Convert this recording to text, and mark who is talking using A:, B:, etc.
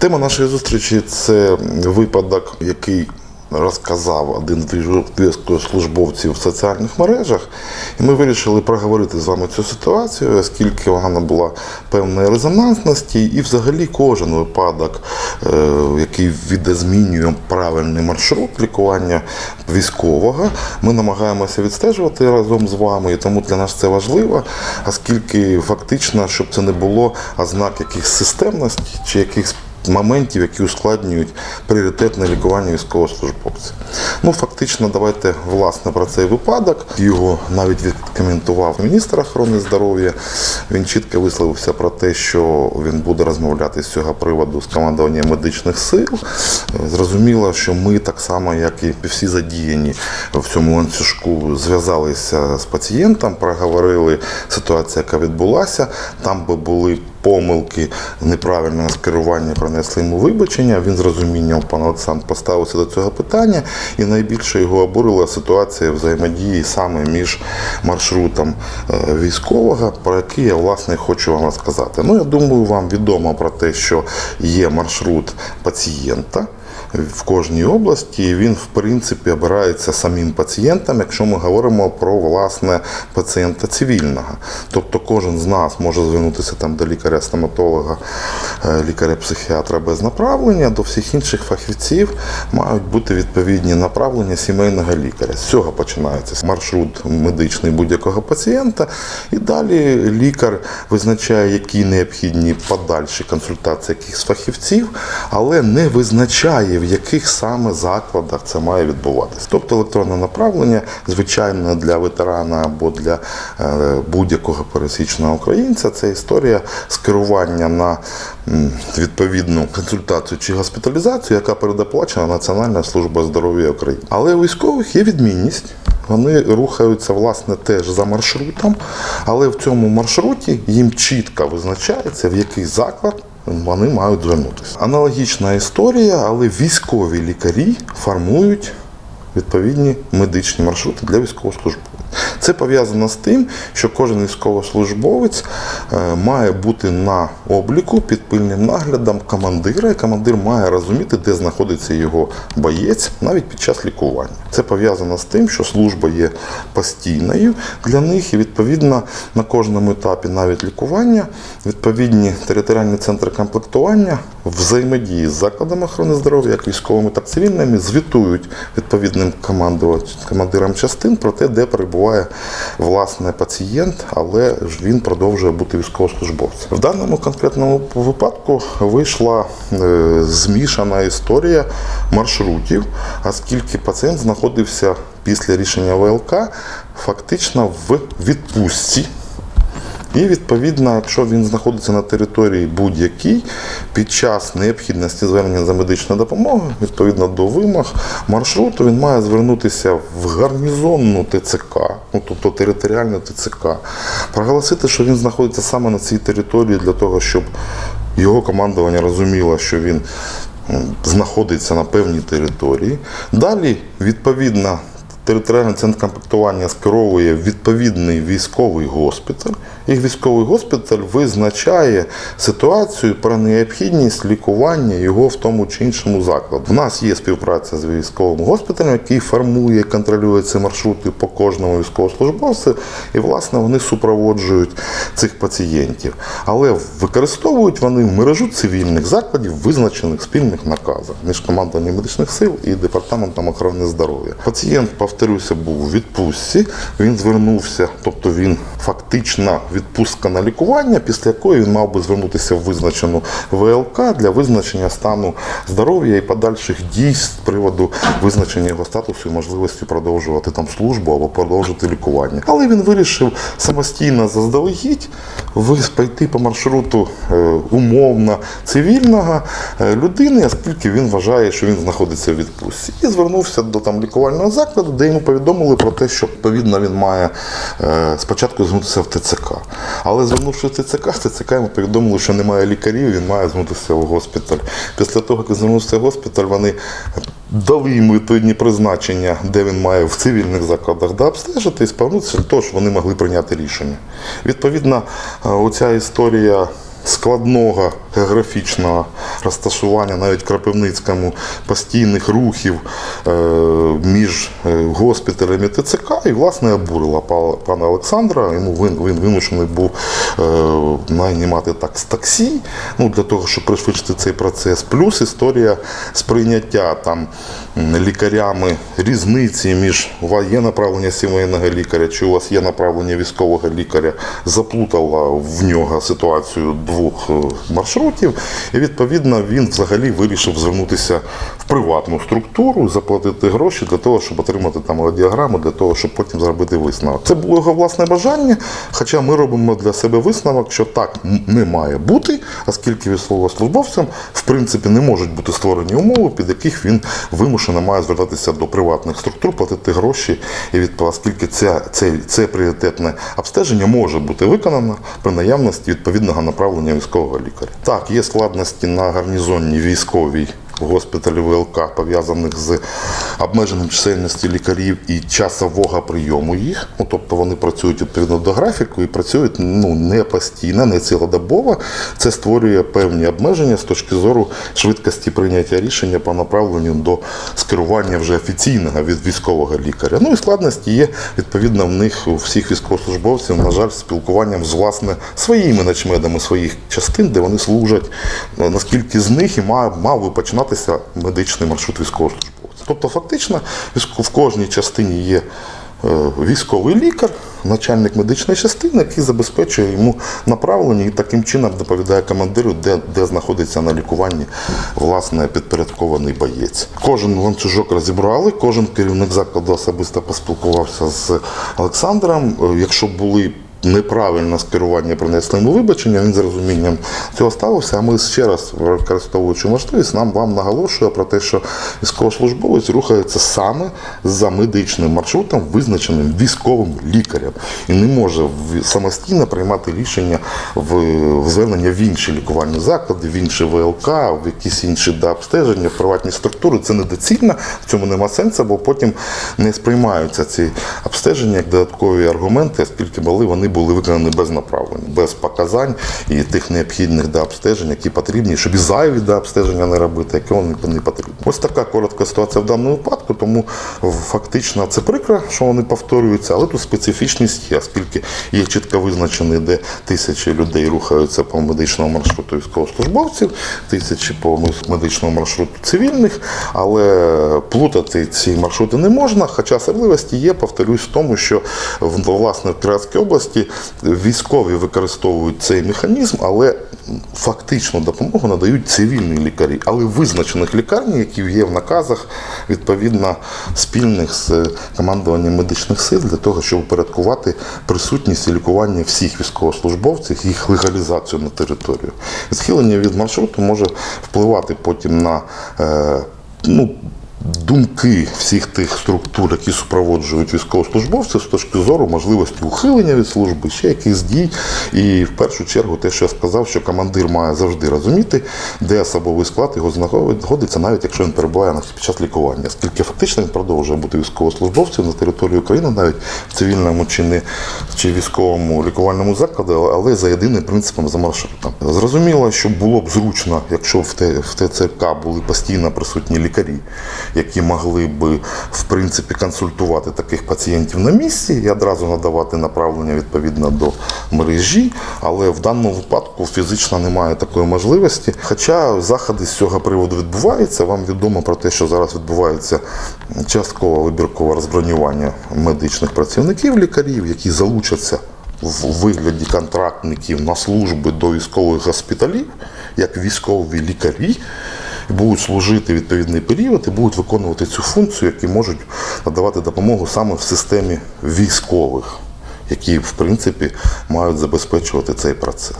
A: Тема нашої зустрічі це випадок, який розказав один з військовослужбовців в соціальних мережах. І ми вирішили проговорити з вами цю ситуацію, оскільки вона була певної резонансності, і взагалі кожен випадок, е, який відозмінює правильний маршрут лікування військового, ми намагаємося відстежувати разом з вами. І тому для нас це важливо, оскільки фактично, щоб це не було ознак якихось системності чи якихось моментів, які ускладнюють пріоритетне лікування військовослужбовців. Ну, фактично, давайте власне про цей випадок. Його навіть відкоментував міністр охорони здоров'я. Він чітко висловився про те, що він буде розмовляти з цього приводу з командуванням медичних сил. Зрозуміло, що ми так само, як і всі задіяні в цьому ланцюжку, зв'язалися з пацієнтом, проговорили ситуацію, яка відбулася. Там би були помилки, неправильне скерування принесли йому вибачення. Він з розумінням пан Олександр поставився до цього питання, і найбільше його обурила ситуація взаємодії саме між маршрутом е, військового, про який я власне хочу вам розказати. Ну я думаю, вам відомо про те, що є маршрут пацієнта. В кожній області він, в принципі, обирається самим пацієнтом, якщо ми говоримо про власне пацієнта цивільного. Тобто кожен з нас може звернутися там до лікаря-стоматолога, лікаря-психіатра без направлення, до всіх інших фахівців мають бути відповідні направлення сімейного лікаря. З цього починається маршрут медичний будь-якого пацієнта, і далі лікар визначає, які необхідні подальші консультації якихось фахівців, але не визначає, в яких саме закладах це має відбуватися. Тобто електронне направлення, звичайно, для ветерана або для е, будь-якого пересічного українця, це історія скерування на відповідну консультацію чи госпіталізацію, яка передоплачена Національна служба здоров'я України. Але у військових є відмінність. Вони рухаються власне теж за маршрутом, але в цьому маршруті їм чітко визначається, в який заклад вони мають звернутися. Аналогічна історія, але військові лікарі формують відповідні медичні маршрути для військовослужбовців. Це пов'язано з тим, що кожен військовослужбовець е, має бути на обліку під пильним наглядом командира, і командир має розуміти, де знаходиться його боєць навіть під час лікування. Це пов'язано з тим, що служба є постійною для них, і відповідно на кожному етапі навіть лікування відповідні територіальні центри комплектування взаємодії з закладами охорони здоров'я, як військовими, так і цивільними, звітують відповідним командирам частин про те, де перебуває власне пацієнт, але ж він продовжує бути військовослужбовцем. В даному конкретному випадку вийшла е, змішана історія маршрутів, оскільки пацієнт знаходився після рішення ВЛК фактично в відпустці. І відповідно, якщо він знаходиться на території будь-якій під час необхідності звернення за медичною допомогою, відповідно до вимог маршруту, він має звернутися в гарнізонну ТЦК, ну тобто територіальну ТЦК, проголосити, що він знаходиться саме на цій території для того, щоб його командування розуміло, що він знаходиться на певній території. Далі, відповідно, Територіальний центр комплектування скеровує відповідний військовий госпіталь. І військовий госпіталь визначає ситуацію про необхідність лікування його в тому чи іншому закладі. У нас є співпраця з військовим госпіталем, який формує контролює ці маршрути по кожному військовослужбовцю, і власне вони супроводжують цих пацієнтів. Але використовують вони мережу цивільних закладів, визначених спільних наказах між командуванням медичних сил і департаментом охорони здоров'я. Пацієнт, повторюся, був у відпустці. Він звернувся, тобто він фактично відпустка на лікування, після якої він мав би звернутися в визначену ВЛК для визначення стану здоров'я і подальших дій з приводу визначення його статусу і можливості продовжувати там службу або продовжити лікування. Але він вирішив самостійно заздалегідь пойти по маршруту е, умовно цивільного е, людини, оскільки він вважає, що він знаходиться в відпустці. І звернувся до там лікувального закладу, де йому повідомили про те, що відповідно він має е, спочатку звернутися в ТЦК. Але звернувши ТЦК, ТЦК йому повідомили, що немає лікарів, він має звернутися в госпіталь. Після того, як звернувся в госпіталь, вони дали йому відповідні призначення, де він має в цивільних закладах да, обстежити і спавнутися, щоб вони могли прийняти рішення. Відповідно, е, оця історія складного географічного розташування, навіть в Крапивницькому, постійних рухів е, між е, госпіталем і ТЦК, і власне обурила пана Олександра. Йому він, він вимушений був е, найнімати так з таксі ну, для того, щоб пришвидшити цей процес. Плюс історія сприйняття там лікарями різниці між у вас є направлення сімейного лікаря, чи у вас є направлення військового лікаря, заплутала в нього ситуацію двох е, маршрутів. І відповідно він взагалі вирішив звернутися в приватну структуру, заплатити гроші для того, щоб отримати там радіограму, для того, щоб потім зробити висновок. Це було його власне бажання. Хоча ми робимо для себе висновок, що так не має бути, оскільки військовослужбовцям в принципі не можуть бути створені умови, під яких він вимушено має звертатися до приватних структур, платити гроші і відповідно, оскільки це, це, це пріоритетне обстеження може бути виконано при наявності відповідного направлення військового лікаря. Так, є складності на гарнізонній військовій госпіталі ВЛК, пов'язаних з обмеженням чисельності лікарів і часового прийому їх. Ну, тобто вони працюють відповідно до графіку і працюють ну, не постійно, не цілодобово. Це створює певні обмеження з точки зору швидкості прийняття рішення по направленню до скерування вже офіційного від військового лікаря. Ну і складності є відповідно в них у всіх військовослужбовців, на жаль, спілкуванням з власне своїми начмедами своїх частин, де вони служать, наскільки з них і мав, би починатися медичний маршрут військовослужбовця. Тобто, фактично, в кожній частині є е, військовий лікар, начальник медичної частини, який забезпечує йому направлення і таким чином доповідає командиру, де, де знаходиться на лікуванні власне підпорядкований боєць. Кожен ланцюжок розібрали, кожен керівник закладу особисто поспілкувався з Олександром. Е, Якщо були неправильне скерування принесли йому вибачення, він з розумінням цього ставився. А ми ще раз, використовуючи можливість, нам вам наголошує про те, що військовослужбовець рухається саме за медичним маршрутом, визначеним військовим лікарем, і не може самостійно приймати рішення в, звернення в інші лікувальні заклади, в інші ВЛК, в якісь інші да, обстеження, в приватні структури. Це недоцільно, в цьому нема сенсу, бо потім не сприймаються ці обстеження як додаткові аргументи, оскільки були вони були виконані без направлення, без показань і тих необхідних да, обстежень, які потрібні, щоб і зайві да, обстеження не робити, які вони не потрібні. Ось така коротка ситуація в даному випадку, тому фактично це прикро, що вони повторюються, але тут специфічність є, оскільки є чітко визначений, де тисячі людей рухаються по медичному маршруту військовослужбовців, тисячі по медичному маршруту цивільних, але плутати ці маршрути не можна. Хоча особливості є, повторюсь, в тому, що в- власне в Кіровській області військові використовують цей механізм, але фактично допомогу надають цивільні лікарі, але визначених лікарні, які є в наказах відповідно спільних з командуванням медичних сил для того, щоб упорядкувати присутність і лікування всіх військовослужбовців, їх легалізацію на територію. Відхилення від маршруту може впливати потім на е, ну, думки всіх тих структур, які супроводжують військовослужбовців з точки зору можливості ухилення від служби, ще якихось дій. І в першу чергу те, що я сказав, що командир має завжди розуміти, де особовий склад його знаходиться, навіть якщо він перебуває під час лікування, оскільки фактично він продовжує бути військовослужбовцем на території України, навіть в цивільному чи не чи військовому лікувальному закладі, але за єдиним принципом за маршрутом. Зрозуміло, що було б зручно, якщо в ТЦК були постійно присутні лікарі, які могли б в принципі консультувати таких пацієнтів на місці і одразу надавати направлення відповідно до мережі. Але в даному випадку фізично немає такої можливості. Хоча заходи з цього приводу відбуваються. Вам відомо про те, що зараз відбувається часткове вибіркове розбронювання медичних працівників, лікарів, які залучаться в вигляді контрактників на служби до військових госпіталів, як військові лікарі, будуть служити відповідний період і будуть виконувати цю функцію, які можуть надавати допомогу саме в системі військових, які в принципі мають забезпечувати цей процес.